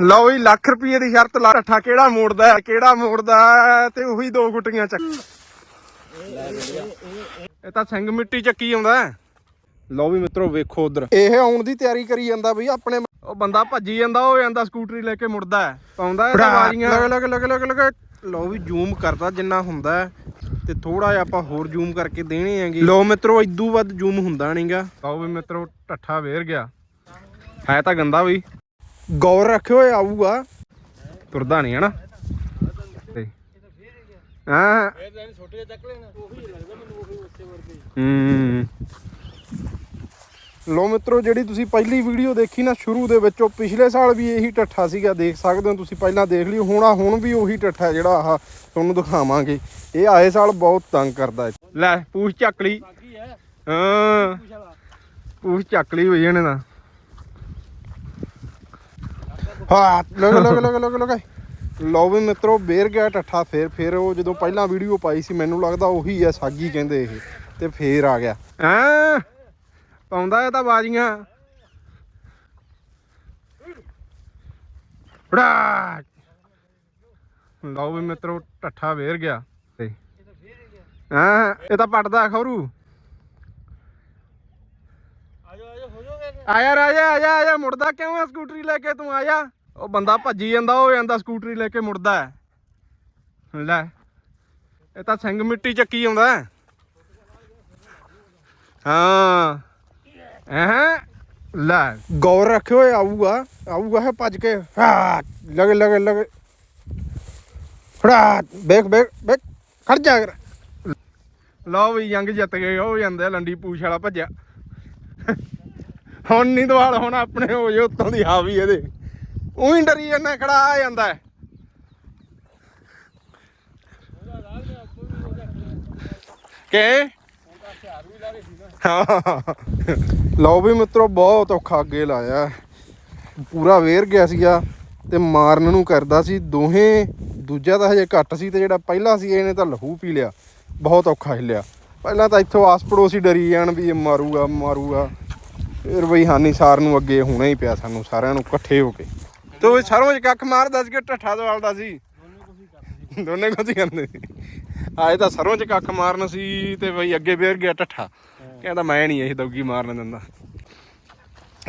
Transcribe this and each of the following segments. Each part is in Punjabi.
ਲਓ ਜੀ ਲੱਖ ਰੁਪਏ ਦੀ ਸ਼ਰਤ ਲਾ ਠੱਠਾ ਕਿਹੜਾ ਮੋੜਦਾ ਕਿਹੜਾ ਮੋੜਦਾ ਤੇ ਉਹੀ ਦੋ ਗੁੱਟੀਆਂ ਚੱਕ। ਇਹ ਤਾਂ ਸਿੰਘ ਮਿੱਟੀ ਚੱਕੀ ਆਉਂਦਾ। ਲਓ ਵੀ ਮਿੱਤਰੋ ਵੇਖੋ ਉਧਰ। ਇਹ ਆਉਣ ਦੀ ਤਿਆਰੀ ਕਰੀ ਜਾਂਦਾ ਬਈ ਆਪਣੇ ਉਹ ਬੰਦਾ ਭੱਜੀ ਜਾਂਦਾ ਉਹ ਜਾਂਦਾ ਸਕੂਟਰੀ ਲੈ ਕੇ ਮੁੜਦਾ। ਪਾਉਂਦਾ ਇਹ ਬਾਜ਼ੀਆਂ ਲਗ ਲਗ ਲਗ ਲਗ ਲਗ। ਲਓ ਵੀ ਜ਼ੂਮ ਕਰਦਾ ਜਿੰਨਾ ਹੁੰਦਾ ਤੇ ਥੋੜਾ ਜਿਹਾ ਆਪਾਂ ਹੋਰ ਜ਼ੂਮ ਕਰਕੇ ਦੇਣੇ ਹੈਗੇ। ਲਓ ਮਿੱਤਰੋ ਇਦੋਂ ਵੱਧ ਜ਼ੂਮ ਹੁੰਦਾ ਨਹੀਂਗਾ ਲਓ ਵੀ ਮਿੱਤਰੋ ਠੱਠਾ ਵੇਰ ਗਿਆ। ਹੈ ਤਾਂ ਗੰਦਾ ਵੀ ਗੌਰ ਰੱਖਿਓ ਹੋਏ ਆਊਗਾ। ਤੁਰਦਾ ਨਹੀਂ ਹਨਾ? ਤੇ ਹਾਂ। ਇਹ ਤਾਂ ਛੋਟੇ ਜਿਹੇ ਚੱਕ ਲੈਣਾ ਉਹੀ ਲੱਗਦਾ ਮੈਨੂੰ ਉਹੀ ਉੱਤੇ ਵਰਗੇ ਹੂੰ। ਲੋ ਮਿੱਤਰੋ ਜਿਹੜੀ ਤੁਸੀਂ ਪਹਿਲੀ ਵੀਡੀਓ ਦੇਖੀ ਨਾ ਸ਼ੁਰੂ ਦੇ ਵਿੱਚੋਂ ਪਿਛਲੇ ਸਾਲ ਵੀ ਇਹੀ ਟੱਠਾ ਸੀਗਾ ਦੇਖ ਸਕਦੇ ਹੋ ਤੁਸੀਂ ਪਹਿਲਾਂ ਦੇਖ ਲਿਓ ਹੁਣ ਆ ਹੁਣ ਵੀ ਉਹੀ ਟੱਠਾ ਜਿਹੜਾ ਆਹ ਤੁਹਾਨੂੰ ਦਿਖਾਵਾਂਗੇ। ਇਹ ਆਏ ਸਾਲ ਬਹੁਤ ਤੰਗ ਕਰਦਾ ਲੈ ਪੂਛ ਚੱਕ ਲਈ। ਹੈ। ਪੂਛ ਚੱਕ ਲਈ ਹੋਈ ਇਹਨੇ ਤਾਂ। ਹਾਂ ਲਗ ਲਗ ਲਗ ਲਗ ਲਗ ਲਓ ਵੀ ਮਿੱਤਰੋ ਬੇਰ ਗਿਆ ਟੱਠਾ ਫੇਰ ਫੇਰ ਉਹ ਜਦੋਂ ਪਹਿਲਾਂ ਵੀਡੀਓ ਪਾਈ ਸੀ ਮੈਨੂੰ ਲੱਗਦਾ ਉਹੀ ਹੈ ਸਾਗੀ ਕਹਿੰਦੇ ਇਹ ਤੇ ਫੇਰ ਆ ਗਿਆ। ਹਾਂ? ਪਾਉਂਦਾ ਇਹ ਤਾਂ ਬਾਜ਼ੀਆਂ। ਫੜਾ ਲਓ ਵੀ ਮਿੱਤਰੋ ਟੱਠਾ ਵੇਰ ਗਿਆ। ਤੇ ਹਾਂ ਇਹ ਤਾਂ ਪੱਟਦਾ ਖੌਰੂ। ਆਜੋ ਆਜੋ ਹੋ ਜਾਓਗੇ ਆਇਆ ਰਾਜਾ ਆਜਾ ਆਜਾ ਮੁੜਦਾ ਕਿਉਂ ਆ ਸਕੂਟਰੀ ਲੈ ਕੇ? ਤੂੰ ਆਜਾ ਉਹ ਬੰਦਾ ਭੱਜੀ ਜਾਂਦਾ ਉਹ ਜਾਂਦਾ ਸਕੂਟਰੀ ਲੈ ਕੇ ਮੁੜਦਾ ਹੈ। ਲੈ ਇਹ ਤਾਂ ਸਿੰਘ ਮਿੱਟੀ ਚੱਕੀ ਆਉਂਦਾ ਹੈ। ਹਾਂ। ਲੈ। ਗੌਰ ਰੱਖਿਓ ਆਊਗਾ ਆਊਗਾ ਹੈ ਭੱਜ ਕੇ ਲਗ ਲਗ ਲਗ। ਫੜਾ ਬੇਕ ਬੇਕ ਬੇਕ ਖੜ ਜਾ ਕਰ। ਲਓ ਵੀ ਜੰਗ ਜਿੱਤ ਗਏ ਉਹ ਜਾਂਦੇ ਲੰਡੀ ਪੂਛ ਵਾਲਾ ਭੱਜਿਆ। ਹੁਣ ਨਹੀਂ ਦਵਾਲ ਹੁਣ ਆਪਣੇ ਹੋ ਜੇ ਉੱਤੋਂ ਦੀ ਹਾਵੀ ਇਹਦੇ। ਉਹੀ ਡਰੀ ਜਾਂਦਾ, ਖੜਾ ਆ ਜਾਂਦਾ। ਹੈ। ਕਿ ਲਓ ਵੀ ਮਿੱਤਰੋ, ਬਹੁਤ ਔਖਾ ਅੱਗੇ ਲਾਇਆ। ਪੂਰਾ ਵੇਰ ਗਿਆ ਸੀਗਾ ਤੇ ਮਾਰਨ ਨੂੰ ਕਰਦਾ ਸੀ। ਦੋਹੇ, ਦੂਜਾ ਤਾਂ ਹਜੇ ਘੱਟ ਸੀ ਤੇ ਜਿਹੜਾ ਪਹਿਲਾ ਸੀ, ਇਹਨੇ ਤਾਂ ਲਹੂ ਪੀ ਲਿਆ। ਬਹੁਤ ਔਖਾ ਹਿੱਲਿਆ ਪਹਿਲਾਂ ਤਾਂ ਇੱਥੋਂ ਆਸ ਪੜੋਸੀ ਡਰੀ ਜਾਣ ਵੀ ਇਹ ਮਾਰੂਗਾ ਮਾਰੂਗਾ। ਫਿਰ ਬਈ ਹਾਨੀ ਸਾਰ ਨੂੰ ਅੱਗੇ ਹੋਣਾ ਹੀ ਪਿਆ ਸਾਨੂੰ, ਸਾਰਿਆਂ ਨੂੰ ਇਕੱਠੇ ਹੋ ਕੇ। ਤੇ ਸਰੋਂ ਚ ਕੱਖ ਮਾਰਦਾ ਸੀ ਕਿ ਢੱਠਾ ਦਵਾਲਦਾ ਸੀ? ਦੋਨੇ ਕੁਝ ਕਰਦੇ ਸੀ। ਆਏ ਤਾਂ ਸਰੋਂ ਚ ਕੱਖ ਮਾਰਨ ਸੀ ਤੇ ਬਈ ਅੱਗੇ ਫੇਰ ਗਿਆ ਢੱਠਾ। ਕਹਿੰਦਾ ਮੈਂ ਨਹੀਂ ਇਹ ਦੌਗੀ ਮਾਰਨ ਦਿੰਦਾ।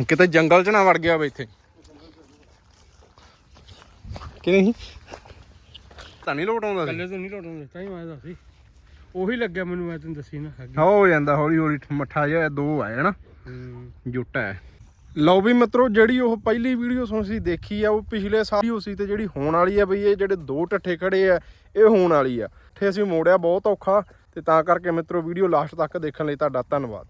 ਕਿਤੇ ਜੰਗਲ ਚ ਨਾ ਵੜ ਗਿਆ ਬਈ ਇੱਥੇ। ਕਿ ਨਹੀਂ? ਤਾਂ ਨਹੀਂ ਲੋਟ ਆਉਂਦਾ ਸੀ। ਕੱਲੇ ਤੋਂ ਨਹੀਂ ਲੋਟਾਉਂਦੇ ਤਾਂ ਹੀ ਮੈਂ ਦੱਸੀ ਉਹੀ ਲੱਗਿਆ ਮੈਨੂੰ ਮੈਂ ਤੈਨੂੰ ਦੱਸੀ ਨਾ ਹੋ ਜਾਂਦਾ ਹੌਲੀ ਹੌਲੀ ਮੱਠਾ ਜਿਹਾ ਦੋ ਆਏ ਹਨਾ ਹੂੰ। ਜੁੱਟਾ ਹੈ ਲਓ ਵੀ ਮਿੱਤਰੋ, ਜਿਹੜੀ ਉਹ ਪਹਿਲੀ ਵੀਡੀਓ ਤੁਸੀਂ ਦੇਖੀ ਆ, ਉਹ ਪਿਛਲੇ ਸਾਲ ਹੀ ਸੀ ਤੇ ਜਿਹੜੀ ਹੋਣ ਵਾਲੀ ਆ ਬਈ, ਇਹ ਜਿਹੜੇ ਦੋ ਟੱਠੇ ਖੜੇ ਆ, ਇਹ ਹੋਣ ਵਾਲੀ ਆ। ਠੇ ਅਸੀਂ ਮੋੜਿਆ ਬਹੁਤ ਔਖਾ ਤੇ ਤਾਂ ਕਰਕੇ ਮਿੱਤਰੋ ਵੀਡੀਓ ਲਾਸਟ ਤੱਕ ਦੇਖਣ ਲਈ ਤੁਹਾਡਾ ਧੰਨਵਾਦ।